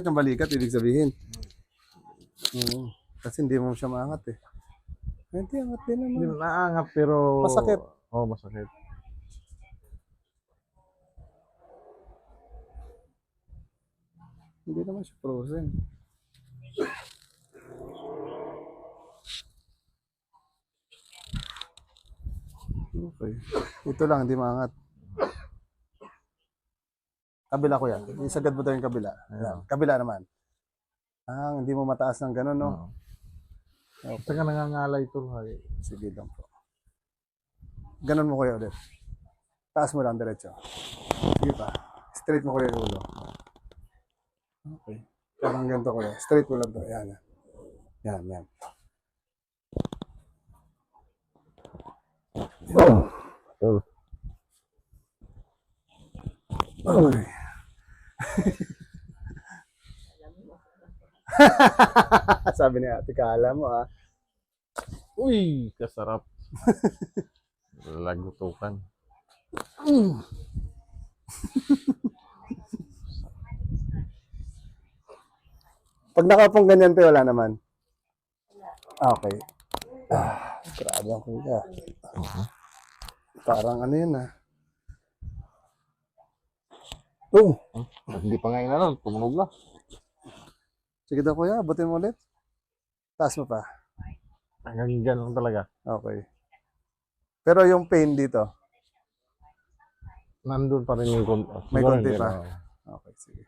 Yung balikat, ibig sabihin. Oo. Kasi hindi mo siya maangat eh. Hindi, angat din Hindi naman. naangat pero... Masakit. Oo, oh, masakit. Hindi naman siya frozen. Okay. Ito lang, hindi maangat. Kabila ko yan. Isagad mo daw yung kabila. Yan. Kabila naman. Ah, hindi mo mataas ng gano'n, no? Oo. Saka nangangalay ito. Hay. Sige lang po. Ganon mo kuya ulit. Taas mo lang diretso. Sige pa. Straight mo kuya yung ulo. Okay. Parang ganito kuya. Straight mo lang to. Yan. Yan. Yan. yan. Oh. Okay. Sabi ni ate, kala mo ah. Uy, kasarap. Lagutukan. Pag nakapong ganyan te, wala naman. Okay. Ah, grabe ang kuya. Parang ano yun ah. Oh, Hindi pa nga inanon, tumunog na. sige daw kuya, abutin mo ulit. Taas mo pa. Hanggang lang talaga. Okay. Pero yung pain dito, Nandun pa rin yung konti. May Siguro konti hindi pa. na. Okay, sige.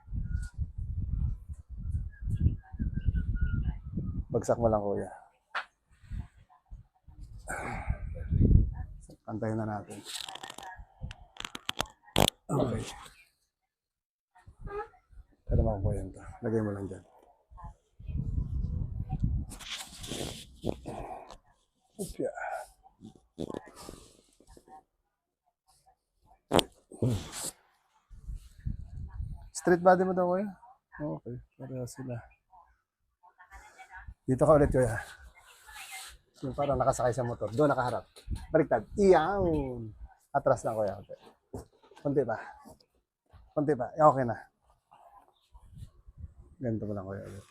Bagsak mo lang, kuya. Pantayin na natin. Okay. Pero makukuha yan to. Lagay mo lang dyan. Upya. Straight body mo daw, kuya? Okay, pareho sila. Dito ka ulit, kuya. Yung parang nakasakay sa motor. Doon nakaharap. Baliktad. Iyaw! Atras lang, kuya. Konti pa. Konti pa. Okay na. Ganito mo lang, kuya. ulit.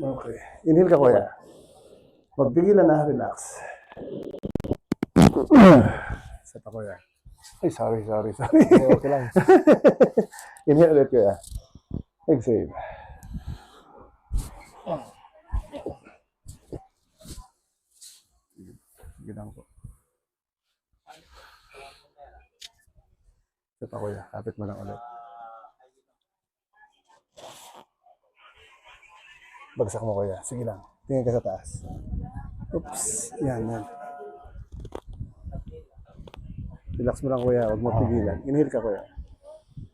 Okay. Inhale ka, kuya. Magpigilan na, relax. Isa pa, kuya. Ay, sorry, sorry, sorry. Okay lang. Inhale ulit, kuya. Exhale. Sige lang po. Isa pa, kuya. Kapit mo lang ulit. Bagsak mo, kuya. Sige lang. Tingin ka sa taas. Oops. Yan, yan. Relax mo lang, kuya. Huwag mo pigilan. Inhale ka, kuya.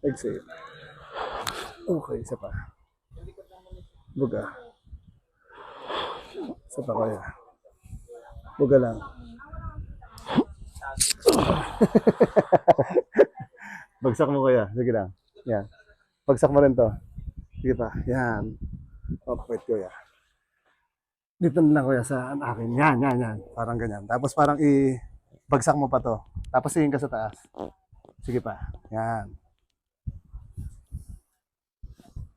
Exhale. Okay, isa pa. Buga. Isa pa, kuya. Buga lang. Bagsak mo, kuya. Sige lang. Yan. Bagsak mo rin to. Sige pa. Yan. Oh, wait, kuya. Dito na lang, kuya, sa akin. Yan, yan, yan. Parang ganyan. Tapos parang i... Bagsak mo pa to. Tapos tingin ka sa taas. Sige pa. Yan.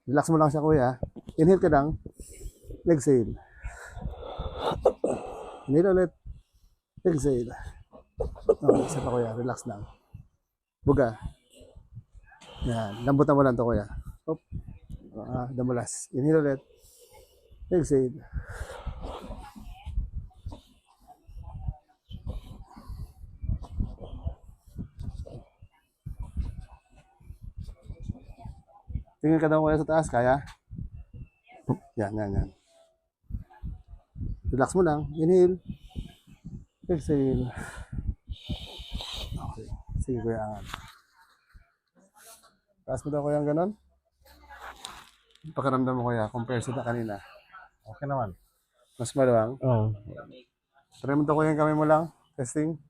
Relax mo lang siya, kuya. Inhale ka lang. Exhale. Inhale ulit. Exhale. Okay, isa pa, kuya. Relax lang. Buga. Yan. Lambutan mo lang to, kuya. Op. Ah, damulas. Inhale ulit. Exhale. Tingin ka daw kuya sa taas, kaya? Yan, yan, yan. Relax mo lang. Inhale. Exhale. Okay. Sige kuya, angat. Taas mo daw kuya ang ganon? Pakaramdam mo kuya, compare sa kanina. Okay naman. Mas maluwang. Oo. Try mo to kuya yung kamay mo lang. Testing.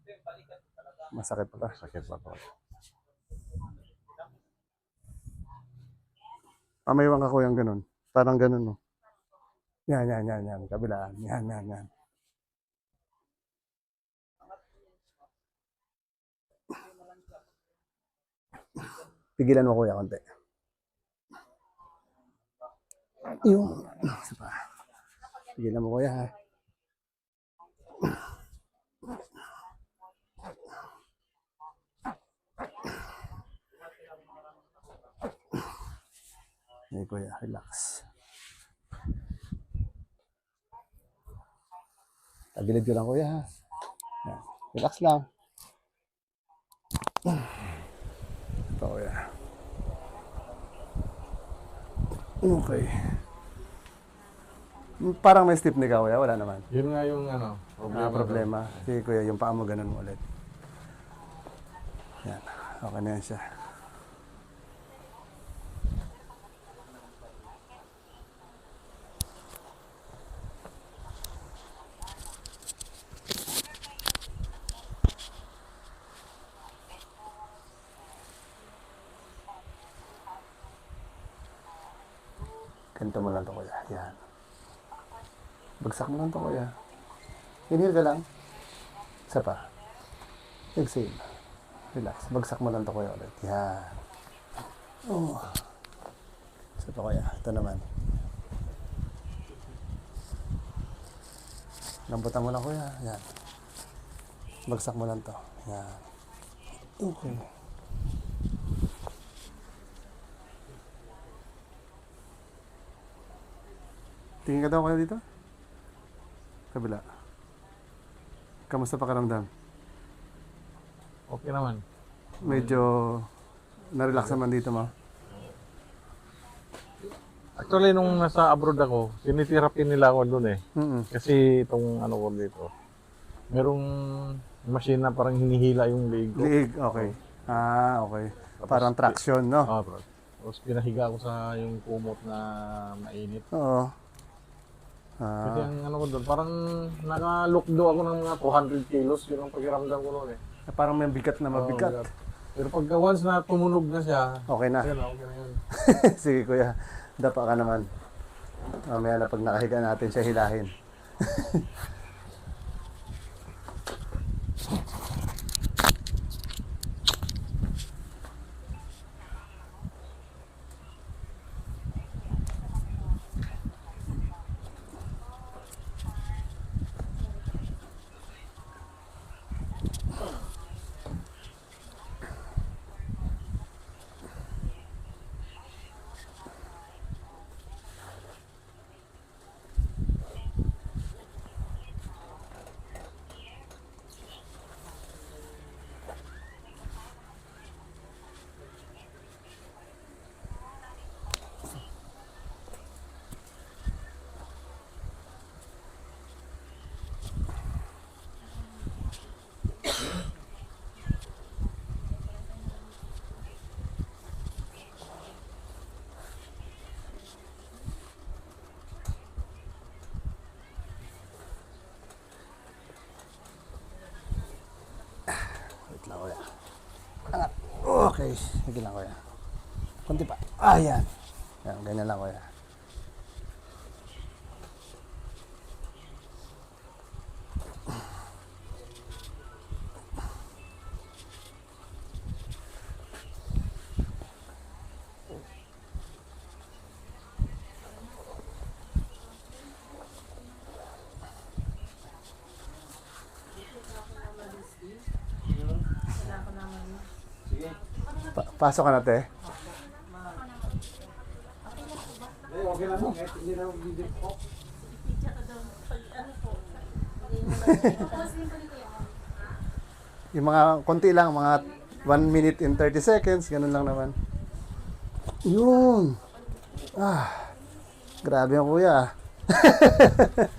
Masakit pala. Sakit pa to. Pamayawang ka kuya ang ganon. Parang ganon no. Yan, yan, yan, yan. Kabilaan. Yan, yan, yan. Pigilan mo kuya konti. Yung, isa pa. Pigilan mo kuya ha. Hey kuya, relax. Tagilid ko lang kuya ha. Relax lang. Ito kuya. Okay. Parang may stiff ka kuya, wala naman. Yun nga yung ano, Problema. problema. Sige kuya, yung paa mo ganun mo ulit. Yan. Okay na yan siya. Ganito mo lang to kuya. Yan. Bagsak mo lang to kuya. Inhale ka lang. Isa pa. Exhale. Relax. Bagsak mo lang to kuya ulit. Yan. Oh. Isa pa kuya. Ito naman. Lambutan mo lang kuya. Yan. Bagsak mo lang to. Yan. Okay. Tingin ka daw kayo dito? Kabila. Kamusta pakiramdam? Okay naman. Medyo na-relax naman dito mo. Actually, nung nasa abroad ako, tinitherapy nila ako doon eh. Mm Kasi itong ano ko dito, merong machine na parang hinihila yung leg ko. Liig, okay. Ah, okay. Parang traction, no? Ah, bro. Tapos pinahiga ko sa yung kumot na mainit. Oo. Kasi Ah, ang ano ko doon, parang naka-lookdo ako ng mga 200 kilos. Yun ang pakiramdam ko noon eh. parang may bigat na mabigat. Oo, Pero pagka once na tumunog na siya, Okay na. ayun, okay na yun. Sige kuya, dapa ka naman. Mamaya na pag nakahiga natin siya hilahin. Wait lang kuya. Angat. Okay. Sige lang kuya. Kunti pa. Ah, yan. Yan, ganyan lang kuya. Pasok ka na, te. Yung mga konti lang, mga 1 minute and 30 seconds, ganun lang naman. Yun. Ah, grabe ang kuya.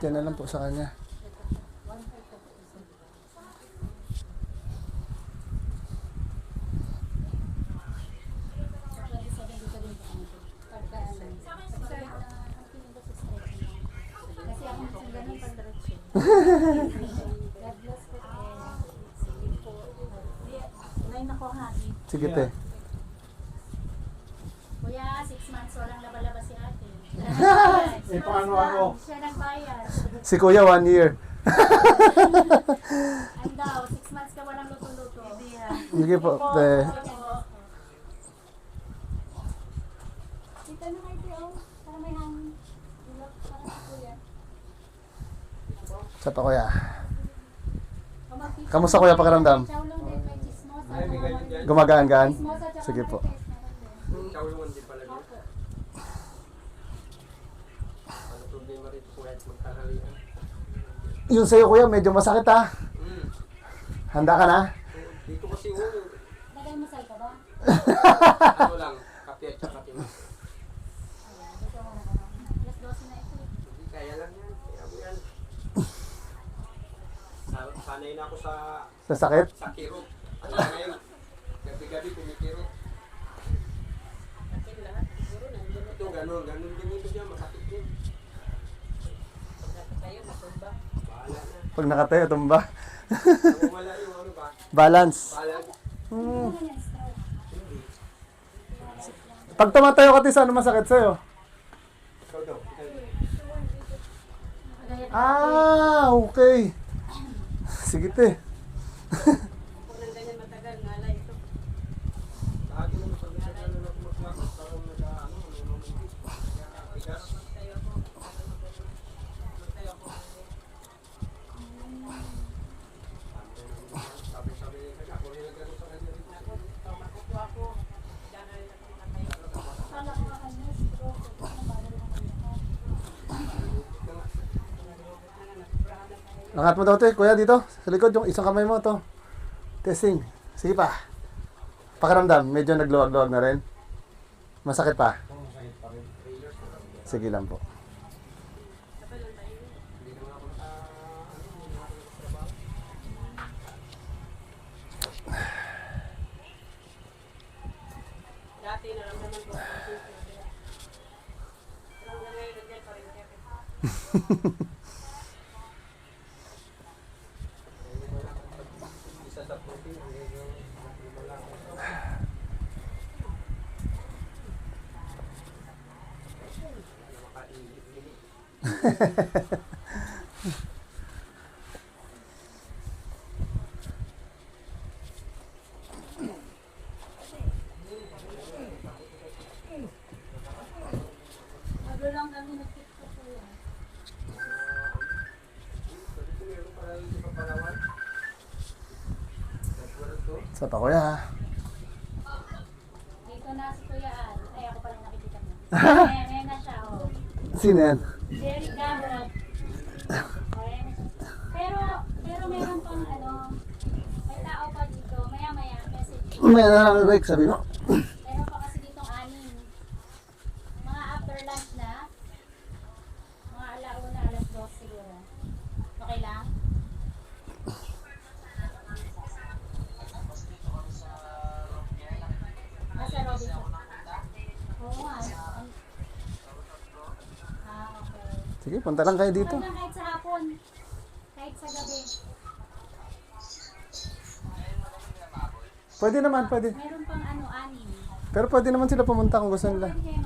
150 na lang po sa kanya. Sige, yeah. te. Eh, paano ako? Siya nagbayad. Si Kuya, one year. Ang daw, six months ka walang luto-luto. Sige po, te. Dito na kayo, te, oh. Para may hangin. Ilok, para sa kuya. Sa to, Kuya. Kamusta, kuya, pakiramdam? Chow lang din, may chismosa. Gumagaan-gaan? Chismosa, tsaka Sige po. marites, meron din. Pala din. Opo. Ano problema rito kung kahit magkakalian? Yun sa'yo, Kuya, medyo masakit ha. Hmm. Handa ka na? Dito kasi ulo. Lagay mo sa ka ba? Ano lang, kape at saka timas. Ayan, dito mo na ka. Alas 12 na ito. Hindi, kaya lang yan. Kaya mo yan. Sa- Sanay na ako sa Sa sakit? sa kirot. Ano ngayon? Gabi-gabi kumikirot. Ito, ganun. Ganun din ito dyan. Masakit din. Bahala na. Pag nakatayo, tumba. Balance. Hmm. Pag tumatayo ka, Tis, ano masakit sa'yo? Ah, okay. Sige, te. Lagi naman pag nagkakaroon na kumaklakas, parang nag-ano, nanunumigit. Kaya tigas. Sabi-sabi niya kanya, ako rin nagkakaroon sa kanya rin. Akala ko ano, stroke. Ano ba, ano naman yan? Angat mo daw, te. Kuya, dito. Sa likod, yung isang kamay mo, to. Testing. Sige pa. Pakiramdam, medyo nagluwag-luwag na rin. Masakit pa. Sige lang po. Isa sa protein, medyo malaki. Makainit. Bago lang kami nag-tiktok ko yan. Dito meron pala yung iba Palawan. Nagwala to. Sa to, kuya. ha? Dito na si Kuya Al. Ay, ako pala nakikita mo. Ayan, ayan na siya, oh. Sino yan? Jerry Gamrot. Pero, pero meron pang ano, may tao pa dito. Maya-maya, message. May nanangarek, sabi mo. Meron pa kasi ditong anin. Mga after lunch na. Mga alauna, alas 2 siguro. Okay lang? Nasa Robinson. Oo nga. Ang- Ah, okay. Sige, punta lang kayo dito. Kahit sa hapon. Kahit sa gabi. Pwede naman, pwede. Meron pang ano, anin. Pero pwede naman sila pumunta kung gusto nila. Pwede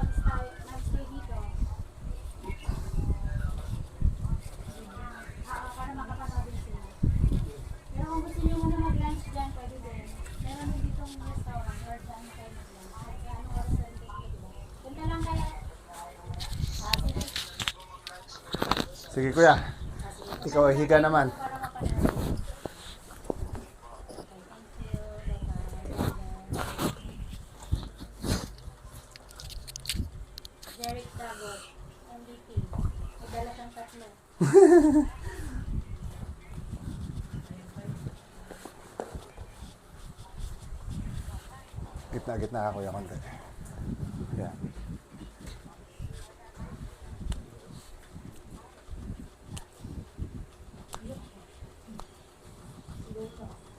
Sige kuya. Ikaw ay higa naman. Derek Dagos, MVP. Magdala kang tatlo. gitna-gitna ako yung konti.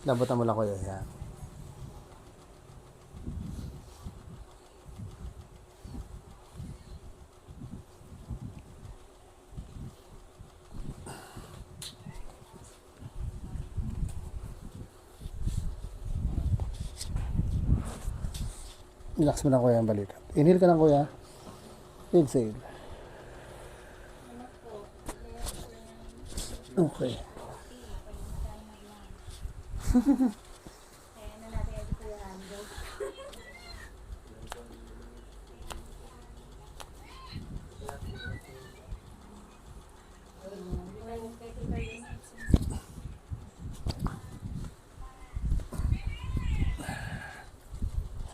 Lambutan mo lang kuya. Yan. Relax mo lang kuya ang balikat. Inhale ka lang kuya. Exhale. Okay. Kaya na natin ito yung handle.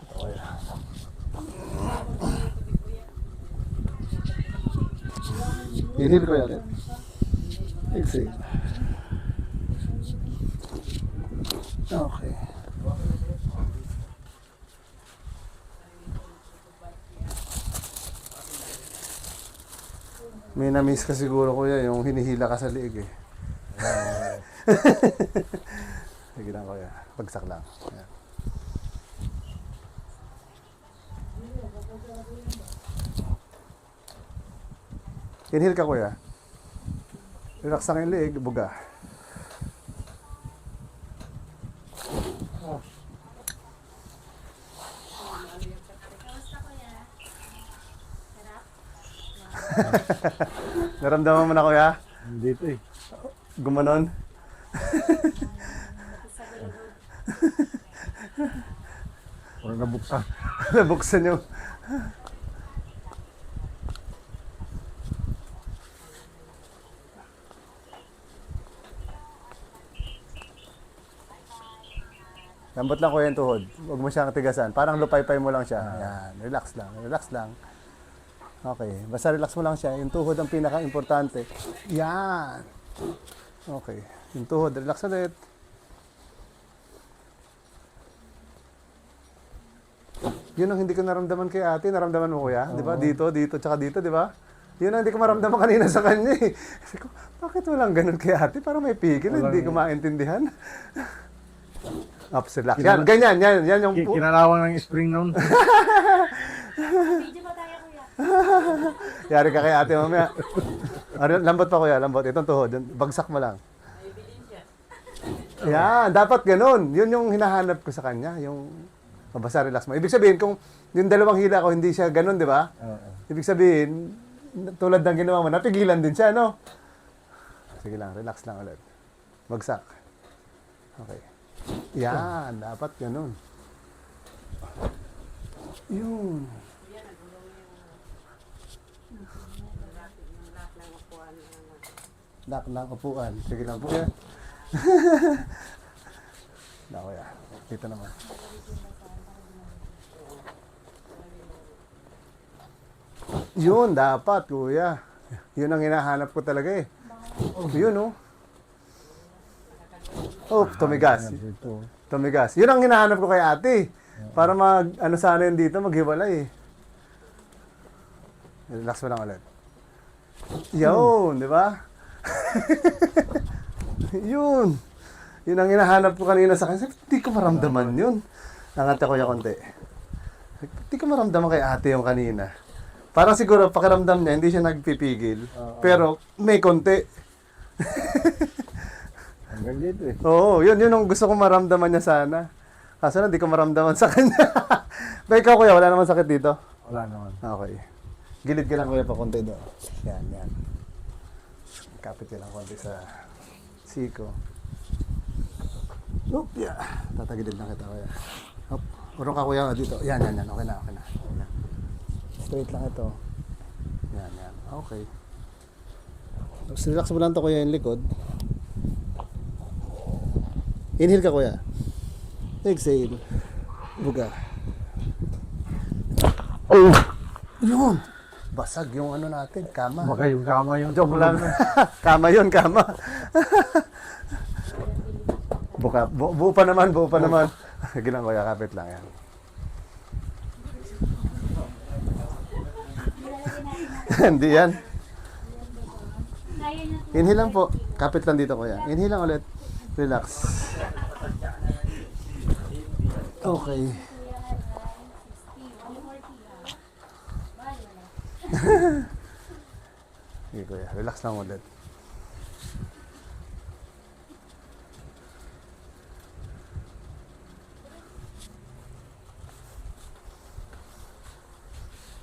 Ito kuya. Inhale kuya ulit. Exhale. Okay. May na-miss ka siguro kuya yung hinihila ka sa liig eh. Sige lang kuya. Bagsak lang. Ayan. Inhale ka kuya. Relax ang liig, buga. Kamusta kuya? Sarap? Naramdaman mo na kuya? Dito eh. Gumanon? Parang nabuksan. Nabuksan yung... Lambot lang kuya yung tuhod. Huwag mo siyang tigasan. Parang lupay-pay mo lang siya. Yan. Relax lang. Relax lang. Okay. Basta relax mo lang siya. Yung tuhod ang pinaka-importante. Yan. Okay. Yung tuhod. Relax ulit. Yun ang hindi ko naramdaman kay ate. Naramdaman mo kuya? Di ba? Dito, dito, tsaka dito, di ba? Yun ang hindi ko maramdaman kanina sa kanya eh. Ko, bakit walang ganun kay ate? Parang may pigil. Hindi ko maintindihan. Ups, relax. Yan, ganyan, yan, yan yung... Kinalawang ng spring noon. Video ba tayo kuya? Yari ka kay ate mamaya. Lambot pa kuya, lambot. Itong tuhod, bagsak mo lang. Yan, dapat ganun. Yun yung hinahanap ko sa kanya, yung mabasa relax mo. Ibig sabihin, kung yung dalawang hila ko hindi siya ganun, di ba? Ibig sabihin, tulad ng ginawa mo, napigilan din siya, no? Sige lang, relax lang ulit. Bagsak. Okay. Yan, dapat ganun. Yun. Lock ng upuan. Sige lang po yan. Nako ya. Dito naman. Yun, dapat, kuya. Yun ang hinahanap ko talaga eh. Yun, oh. Oh, tumigas. Dito. Tumigas. Yun ang hinahanap ko kay ate. Para mag, ano sana yun dito, maghiwalay eh. Relax mo lang ulit. Yun, di ba? yun. Yun ang hinahanap ko kanina sa kanya. Hindi ko maramdaman yun. Nangante ko yung konti. Hindi ko maramdaman kay ate yung kanina. Parang siguro pakiramdam niya, hindi siya nagpipigil. Pero may konti. Hanggang dito eh. Oo, yun, yun ang gusto kong maramdaman niya sana. Kaso na, di ko maramdaman sa kanya. Ba ikaw kuya, wala naman sakit dito? Wala naman. Okay. Gilid ka lang kuya pa konti doon. Yan, yan. Kapit ka lang konti sa siko. Oop, yeah. Tatagilid lang kita kuya. Hop. Urong ka kuya dito. Yan, yan, yan. Okay na, okay na. Straight lang ito. Yan, yan. Okay. Tapos relax mo lang to kuya yung likod. Inhale ka kuya. Exhale. Buga. Oh! Yun! Basag yung ano natin, kama. Baka yung kama yung Joke lang. kama yun, kama. Buka, bu buo pa naman, buo pa naman. Kuya, kapit lang yan. Hindi yan. Inhale lang po. Kapit lang dito kuya. Inhale lang ulit. Relax. Okay. Kuya na 60. One more kilo. Bali, wala. Sige kuya. Relax lang ulit.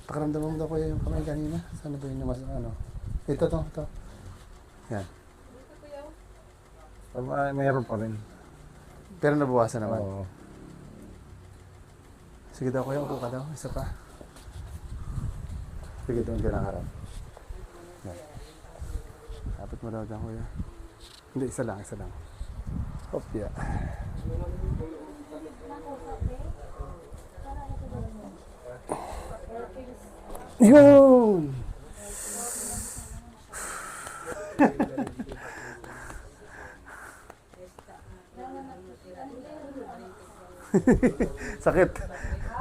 Pakaramdam mo daw kuya yung kamay kanina. Sana ba yun yung mas ano? Ito to, ito. Yan. Tama, mayroon pa rin. Pero nabawasan naman. Oo. Sige daw kuya, upo ka daw. Isa pa. Sige doon ka ng harap. Yan. Kapit mo daw dyan kuya. Hindi, isa lang, isa lang. Hop, yeah. Yun! Sakit.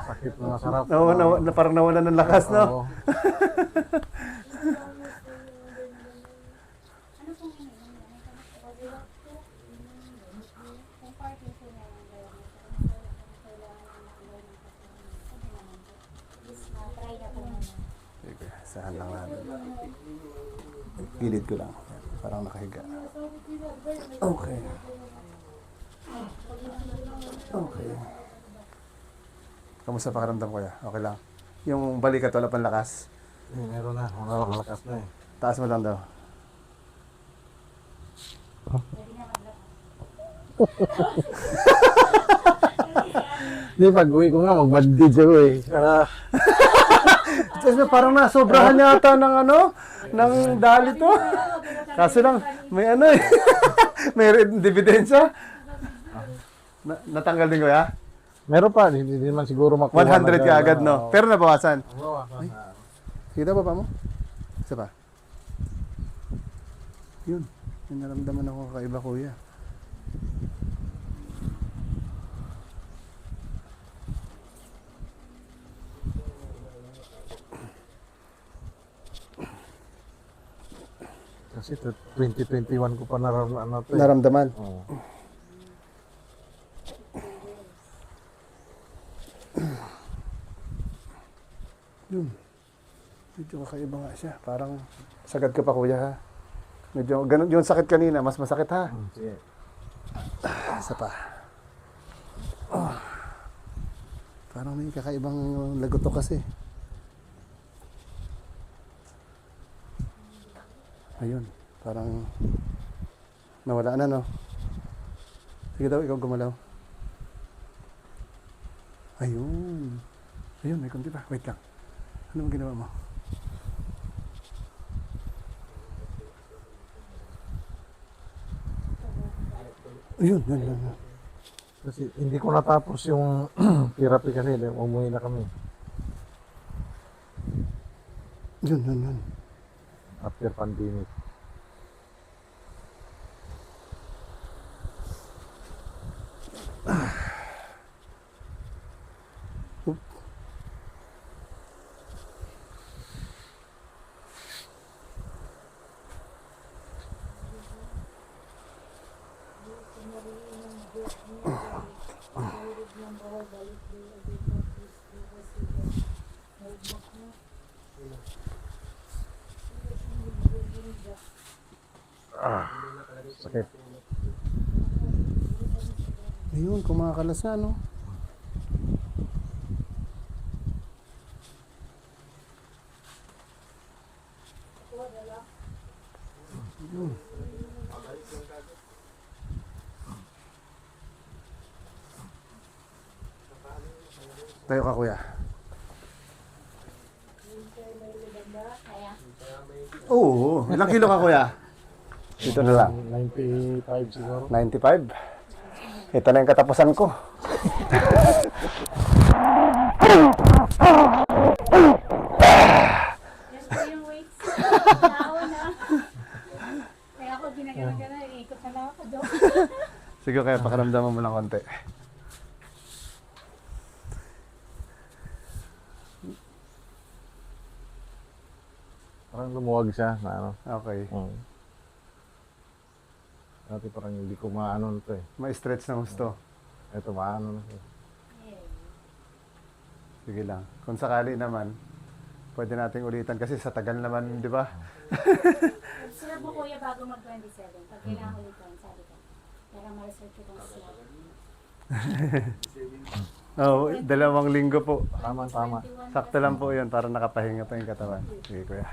Sakit na masarap. Nawala, na, parang nawala ng lakas, no? Oo. Saan lang natin. Gilid ko lang. Parang nakahiga. Okay. Okay. Kamusta pakiramdam ko ya? Okay lang. Yung balikat wala pang lakas. Eh, meron na. Wala malakas na eh. Taas mo lang daw. Hindi, pag uwi ko nga, mag-bandage ako eh. Para, Kasi parang nasobrahan yata ng ano, ng dali to. Kaso lang, may ano eh. may dividensya. Na, natanggal din ko ya? meron pa, hindi, hindi naman siguro makuha. 100 ka agad, no? Pero nabawasan. Oo. Kita ba pa mo? Isa pa. Yun. May naramdaman ako kakaiba kuya. Kasi to, 2021 ko pa naramdaman na to eh. Naramdaman. Oo. Yun. Medyo kakaiba nga siya. Parang sagad ka pa kuya ha. Medyo ganun yung sakit kanina, mas masakit ha. Hmm, Sige. Isa pa. Oh. Parang may kakaibang lagotok kasi. Ayun, parang nawala na no. Sige daw, ikaw gumalaw. Ayun. Ayun, may kunti pa. Wait lang. Ano ang ginawa mo? Ayun, yun, yun, yun. Kasi hindi ko natapos yung therapy kasi, dahil umuwi na kami. Yun, yun, yun. After pandemic. Ayun, kumakalas na, no? Ayun. Tayo ka, kuya. Oo, ilang kilo ka, kuya? Dito na lang. 95 siguro. 95. Ito na yung katapusan ko. Sige kaya pakaramdaman mo lang konti. Parang lumuwag siya na ano. Okay. Mm. Dati parang hindi ko maano na to eh. Ma-stretch ng gusto. Ito maano na to. Sige lang. Kung sakali naman, pwede nating ulitan kasi sa tagal naman, di ba? Sila po kuya bago mag-27. Pag kailangan ulit yun, sabi ko. Para ma-research ko kung slot. Oo, dalawang linggo po. Tama, tama. 21 Sakto lang po yun para nakapahinga pa yung katawan. Sige kuya.